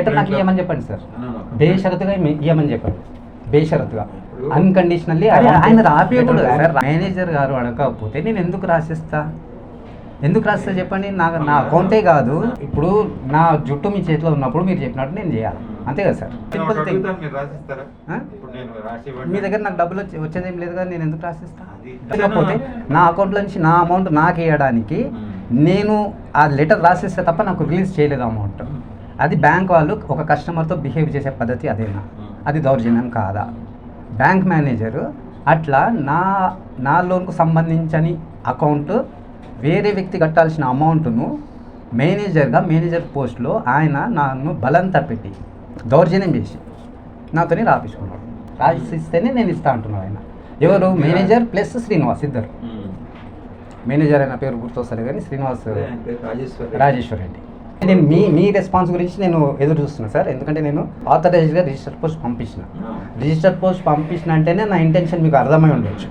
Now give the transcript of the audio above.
Letter నాకు ఇవ్వమని చెప్పండి సార్. బేషరతుగా ఇవ్వమని చెప్పండి. బేషరతుగా. అన్కండిషనల్లీ ఆయన రాపియకూడదు సార్. మేనేజర్ గారు అడగకపోతే నేను ఎందుకు రాసిస్తా? ఎందుకు రాస్తా చెప్పండి? నా నా అకౌంటే కాదు. ఇప్పుడు నా జుట్టు మీ చేతిలో ఉన్నప్పుడు మీరు చెప్పినట్టు నేను చేయాలి. అంతే కదా సార్. సింపుల్ థింగ్ మీరు రాసిస్తారా? ఆ? ఇప్పుడు నేను రాసి మీ దగ్గర నాకు డబ్బులు వచ్చే వచ్చేది ఏం లేదు కదా నేను ఎందుకు రాసిస్తా? అది- లేకపోతే నా అకౌంట్లో నుంచి నా అమౌంట్ నాకు ఇవ్వడానికి నేను ఆ లెటర్ రాసిస్తే తప్ప నాకు రిలీజ్ చేయలేదు అమౌంట్. అది బ్యాంక్ వాళ్ళు ఒక కస్టమర్తో బిహేవ్ చేసే పద్ధతి అదేనా? అది దౌర్జన్యం కాదా? బ్యాంక్ మేనేజరు అట్లా నా నా లోన్కు సంబంధించని అకౌంట్ వేరే వ్యక్తి కట్టాల్సిన అమౌంట్ను మేనేజర్గా మేనేజర్ పోస్ట్లో ఆయన నన్ను బలంత పెట్టి దౌర్జన్యం చేసి నాతోని రాపించుకున్నాడు రాసిస్తేనే నేను ఇస్తా అంటున్నాను ఆయన. ఎవరు? మేనేజర్ ప్లస్ శ్రీనివాస్ ఇద్దరు. మేనేజర్ అయిన పేరు గుర్తొస్తారు కానీ శ్రీనివాస్ రాజేశ్వరి రాజేశ్వర్ రెడ్డి. నేను మీ మీ రెస్పాన్స్ గురించి నేను ఎదురు చూస్తున్నాను సార్. ఎందుకంటే నేను ఆథరైజ్గా రిజిస్టర్ పోస్ట్ పంపించిన. రిజిస్టర్ పోస్ట్ పంపించిన అంటేనే నా ఇంటెన్షన్ మీకు అర్థమై ఉండొచ్చు.